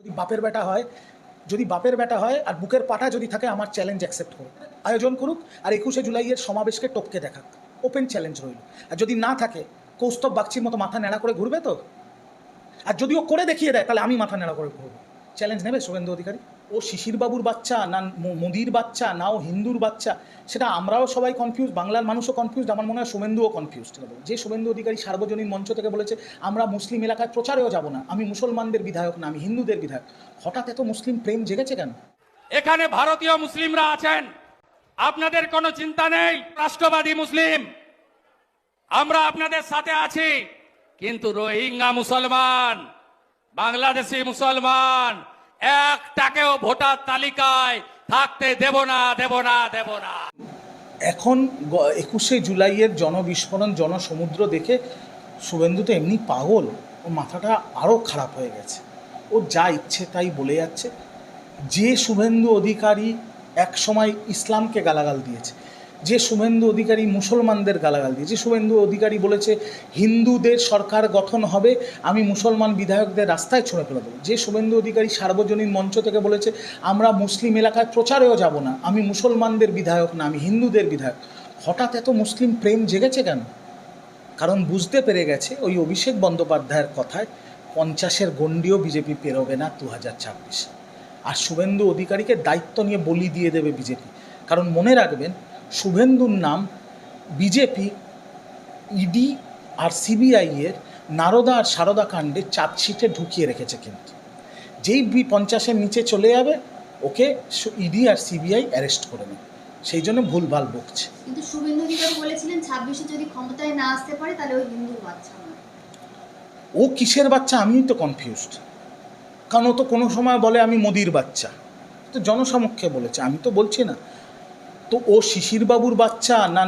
যদি বাপের বেটা হয়, যদি বাপের বেটা হয় আর বুকের পাটা যদি থাকে, আমার চ্যালেঞ্জ অ্যাকসেপ্ট করুক আয়োজন করুক আর একুশে জুলাইয়ের সমাবেশকে টপকে দেখাক। ওপেন চ্যালেঞ্জ রইল। আর যদি না থাকে, কৌস্তব বাগচির মতো মাথা নেড়া করে ঘুরবে তো? আর যদি ও করে দেখিয়ে দেয়, তাহলে আমি মাথা নেড়া করে ঘুরবো। চ্যালেঞ্জ নেবে শুভেন্দু অধিকারী? ও শিশির বাবুর বাচ্চা, না মোদির বাচ্চা, না ও হিন্দুর বাচ্চা, সেটা আমরাও সবাই কনফিউজ বাংলার মানুষও কনফিউজ আমার মনে হয় শুভেন্দুও কনফিউজড যে শুভেন্দু অধিকারী সার্বজনীন মঞ্চ থেকে বলেছে, আমরা মুসলিম এলাকায় প্রচারেও যাব না, আমি মুসলমানদের বিধায়ক না, আমি হিন্দুদের বিধায়ক। হঠাৎ এত মুসলিম প্রেম জেগেছে কেন? এখানে ভারতীয় মুসলিমরা আছেন। আপনাদের কোনো চিন্তা নেই, রাষ্ট্রবাদী মুসলিম। আমরা আপনাদের সাথে আছি, কিন্তু রোহিঙ্গা মুসলমান, বাংলাদেশি মুসলমান একটাকেও ভোটার তালিকায় থাকতে দেব না দেব না দেব না। এখন একুশে জুলাইয়ের জনবিস্ফোরণ, জনসমুদ্র দেখে শুভেন্দু তো এমনি পাগল। ও মাথাটা আরও খারাপ হয়ে গেছে। ও যা ইচ্ছে তাই বলে যাচ্ছে। যে শুভেন্দু অধিকারী এক সময় ইসলামকে গালাগাল দিয়েছে যে শুভেন্দু অধিকারী মুসলমানদের গালাগাল দিয়ে, যে শুভেন্দু অধিকারী বলেছে, হিন্দুদের সরকার গঠন হবে, আমি মুসলমান বিধায়কদের রাস্তায় ছুঁড়ে ফেলে দেবো। যে শুভেন্দু অধিকারী সার্বজনীন মঞ্চ থেকে বলেছে, আমরা মুসলিম এলাকায় প্রচারেও যাব না, আমি মুসলমানদের বিধায়ক না, আমি হিন্দুদের বিধায়ক। হঠাৎ এত মুসলিম প্রেম জেগেছে কেন? কারণ বুঝতে পেরে গেছে ওই অভিষেক বন্দ্যোপাধ্যায়ের কথায়, পঞ্চাশের গণ্ডিও বিজেপি পেরোবে না দু হাজার ছাব্বিশে। আর শুভেন্দু অধিকারীকে দায়িত্ব নিয়ে বলি দিয়ে দেবে বিজেপি। কারণ মনে রাখবেন শুভেন্দুর নাম বিজেপি ইডি আর সিবিআই এর নারদা আর সারদা কাণ্ডে চার্জশিটে ঢুকিয়ে রেখেছে কিন্তু। যেই বি পঞ্চাশের নিচে চলে যাবে ওকে ইডি আর সিবিআই অ্যারেস্ট করে নেবে। সেই জন্য ভুলভাল বকছে। কিন্তু শুভেন্দু অধিকারী বলেছিলেন ছাব্বিশে যদি ক্ষমতায় না আসতে পারে তাহলে ওই হিন্দুর বাচ্চা ও কিসের বাচ্চা? আমিই তো কনফিউজড কারণ ও তো কোনো সময় বলে আমি মোদির বাচ্চা। তো জনসমক্ষে বলেছে। আমি তো বলছি না। তো ও শিশির বাবুর বাচ্চা, না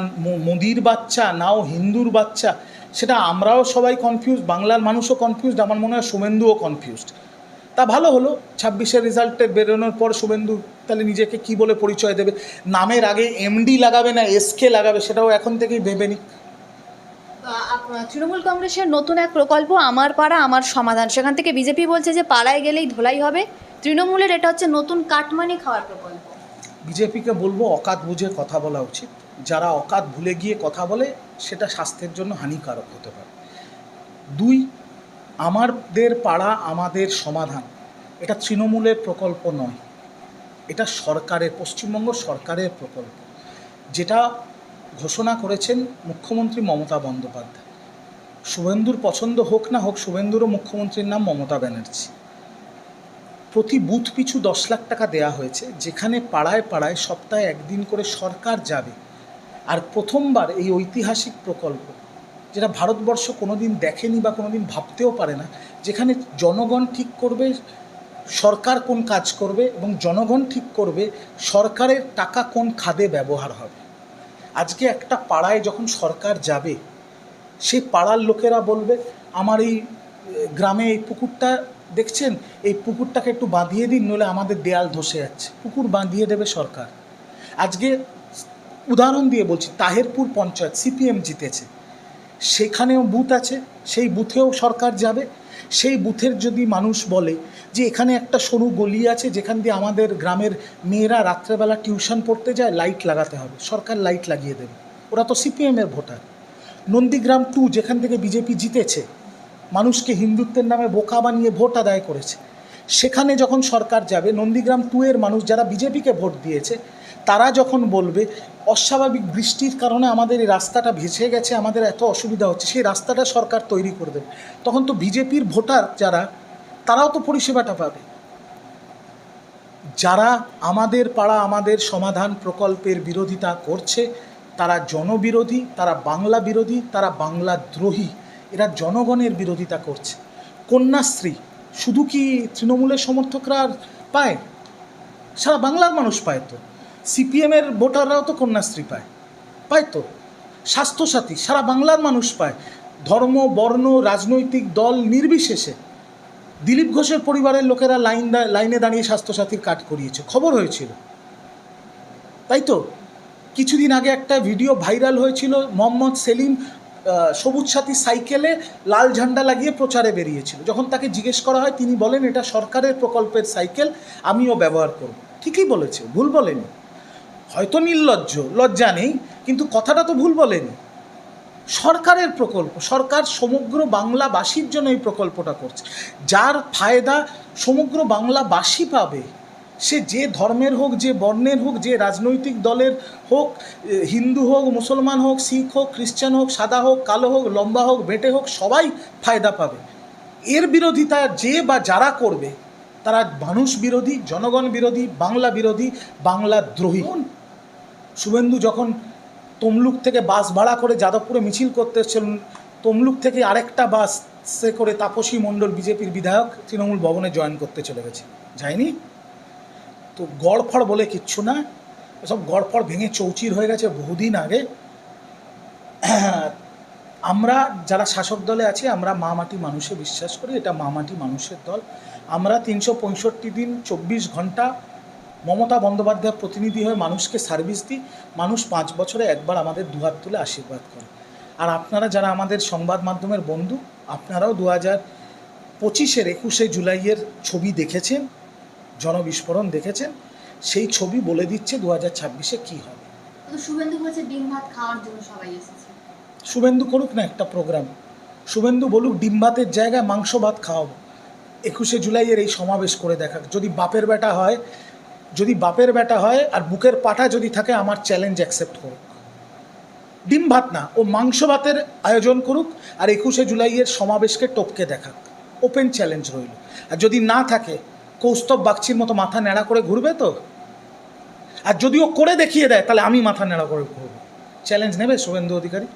মোদির বাচ্চা, না ও হিন্দুর বাচ্চা, সেটা আমরাও সবাই কনফিউজ বাংলার মানুষও কনফিউজড আমার মনে হয় শুভেন্দুও কনফিউজড তা ভালো হলো, ছাব্বিশের রেজাল্টে বেরোনোর পর শুভেন্দু তাহলে নিজেকে কি বলে পরিচয় দেবে? নামের আগে এমডি লাগাবে না এসকে লাগাবে, সেটাও এখন থেকেই ভেবে নিক। তৃণমূল কংগ্রেসের নতুন এক প্রকল্প, আমার পাড়া, আমার সমাধান। সেখান থেকে বিজেপি বলছে যে পাড়ায় গেলেই ধোলাই হবে। তৃণমূলের এটা হচ্ছে নতুন কাটমানি খাওয়ার প্রকল্প। বিজেপিকে বলব অকাত বুঝে কথা বলা উচিত। যারা অকাত ভুলে গিয়ে কথা বলে, সেটা স্বাস্থ্যের জন্য হানিকারক হতে পারে। দুই, আমাদের পাড়া আমাদের সমাধান। এটা তৃণমূলের প্রকল্প নয়। এটা সরকারের, পশ্চিমবঙ্গ সরকারের প্রকল্প। যেটা ঘোষণা করেছেন মুখ্যমন্ত্রী মমতা বন্দ্যোপাধ্যায়। শুভেন্দুর পছন্দ হোক না হোক, শুভেন্দুরও মুখ্যমন্ত্রীর নাম মমতা ব্যানার্জি। প্রতি বুথ পিছু দশ লাখ টাকা দেয়া হয়েছে, যেখানে পাড়ায় পাড়ায় সপ্তাহে একদিন করে সরকার যাবে। আর প্রথমবার এই ঐতিহাসিক প্রকল্প, যেটা ভারতবর্ষ কোনোদিন দেখেনি বা কোনোদিন ভাবতেও পারে না, যেখানে জনগণ ঠিক করবে, সরকার কোন কাজ করবে এবং জনগণ ঠিক করবে সরকারের টাকা কোন খাদে ব্যবহার হবে। আজকে একটা পাড়ায় যখন সরকার যাবে সেই পাড়ার লোকেরা বলবে, আমার এই গ্রামে এই পুকুরটা দেখছেন, এই পুকুরটাকে একটু বাঁধিয়ে দিন নলে আমাদের দেয়াল ধসে যাচ্ছে। পুকুর বাঁধিয়ে দেবে সরকার। আজকে উদাহরণ দিয়ে বলছি, তাহেরপুর পঞ্চায়েত, সিপিএম জিতেছে। সেখানেও বুথ আছে, সেই বুথেও সরকার যাবে। সেই বুথের যদি মানুষ বলে যে, এখানে একটা সরু গলি আছে, যেখান দিয়ে আমাদের গ্রামের মেয়েরা রাত্রেবেলা টিউশন পড়তে যায়, লাইট লাগাতে হবে। সরকার লাইট লাগিয়ে দেবে। ওরা তো সিপিএমের ভোটার। নন্দীগ্রাম টু, যেখান থেকে বিজেপি জিতেছে মানুষকে হিন্দুত্বের নামে বোকা বানিয়ে ভোট আদায় করেছে। সেখানে যখন সরকার যাবে, নন্দীগ্রাম টু এর মানুষ যারা বিজেপিকে ভোট দিয়েছে, তারা যখন বলবে, অস্বাভাবিক বৃষ্টির কারণে আমাদের এই রাস্তাটা ভেসে গেছে, আমাদের এত অসুবিধা হচ্ছে, সেই রাস্তাটা সরকার তৈরি করে দেবে। তখন তো বিজেপির ভোটার যারা, তারাও তো পরিষেবাটা পাবে। যারা আমাদের পাড়া, আমাদের সমাধান প্রকল্পের বিরোধিতা করছে, তারা জনবিরোধী, তারা বাংলা বিরোধী, তারা বাংলা দ্রোহী। এরা জনগণের বিরোধিতা করছে। কন্যাশ্রী, শুধু কি তৃণমূলের সমর্থকরা পায়? সারা বাংলার মানুষ পায় তো। সিপিএমের ভোটাররাও তো কন্যাশ্রী পায়। পায় তো। স্বাস্থ্যসাথী, সারা বাংলার মানুষ পায়। ধর্ম, বর্ণ, রাজনৈতিক দল নির্বিশেষে দিলীপ ঘোষের পরিবারের লোকেরা লাইন লাইনে দাঁড়িয়ে স্বাস্থ্যসাথীর কার্ড করিয়েছে। খবর হয়েছিল। তাই তো? কিছুদিন আগে একটা ভিডিও ভাইরাল হয়েছিল। মোহাম্মদ সেলিম সবুজ সাথী সাইকেলে লাল ঝান্ডা লাগিয়ে প্রচারে বেরিয়েছিল। যখন তাকে জিজ্ঞেস করা হয়, তিনি বলেন, এটা সরকারের প্রকল্পের সাইকেল, আমিও ব্যবহার করব। ঠিকই বলেছে, ভুল বলেনি। হয়তো নির্লজ্জ, লজ্জা নেই, কিন্তু কথাটা তো ভুল বলেনি। সরকারের প্রকল্প, সরকার সমগ্র বাংলাবাসীর জন্য এই প্রকল্পটা করছে। যার ফায়দা সমগ্র বাংলাবাসী পাবে সে যে ধর্মের হোক যে বর্ণের হোক যে রাজনৈতিক দলের হোক হিন্দু হোক মুসলমান হোক শিখ হোক খ্রিস্টান হোক সাদা হোক কালো হোক লম্বা হোক বেটে হোক সবাই ফায়দা পাবে। এর বিরোধিতা যে বা যারা করবে তারা মানুষ বিরোধী জনগণ বিরোধী বাংলা বিরোধী বাংলা দ্রোহী। শুভেন্দু যখন তমলুক থেকে বাস ভাড়া করে যাদবপুরে মিছিল করতে এসেছিলেন তমলুক থেকে আরেকটা বাস সে করে তাপসী মণ্ডল বিজেপির বিধায়ক তৃণমূল ভবনে জয়েন করতে চলে গেছে। যায়নি? তো গড়ফড় বলে কিচ্ছু না। সব গড়ফড় ভেঙে চৌচির হয়ে গেছে বহুদিন আগে। আমরা যারা শাসক দলে আছি, আমরা মা মাটি মানুষে বিশ্বাস করি, এটা মা মাটি মানুষের দল। আমরা তিনশো পঁয়ষট্টি দিন চব্বিশ ঘণ্টা মমতা বন্দ্যোপাধ্যায়ের প্রতিনিধি হয়ে মানুষকে সার্ভিস দিই। মানুষ পাঁচ বছরে একবার আমাদের দুহাত তুলে আশীর্বাদ করে। আর আপনারা যারা আমাদের সংবাদ মাধ্যমের বন্ধু, আপনারাও দু হাজার পঁচিশের একুশে জুলাইয়ের ছবি দেখেছেন। জনবিস্ফোরণ দেখেছেন সেই ছবি বলে দিচ্ছে দু হাজার ছাব্বিশে কী হবে। শুভেন্দু বলছে ডিম ভাত খাওয়ার জন্য সবাই এসেছে। শুভেন্দু করুক না একটা প্রোগ্রাম শুভেন্দু বলুক ডিম ভাতের জায়গায় মাংস ভাত খাওয়াবো। একুশে জুলাইয়ের এই সমাবেশ করে দেখাক। যদি বাপের বেটা হয় যদি বাপের বেটা হয় আর বুকের পাটা যদি থাকে আমার চ্যালেঞ্জ অ্যাকসেপ্ট করুক। ডিম ভাত না ও মাংস ভাতের আয়োজন করুক আর একুশে জুলাইয়ের সমাবেশকে টপকে দেখাক। ওপেন চ্যালেঞ্জ রইল। আর যদি না থাকে কৌস্তব বাগচির মতো মাথা নেড়া করে ঘুরবে তো? আর যদি ও করে দেখিয়ে দেয়, তাহলে আমি মাথা নেড়া করে ঘুরবো। চ্যালেঞ্জ নেবে শুভেন্দু অধিকারী?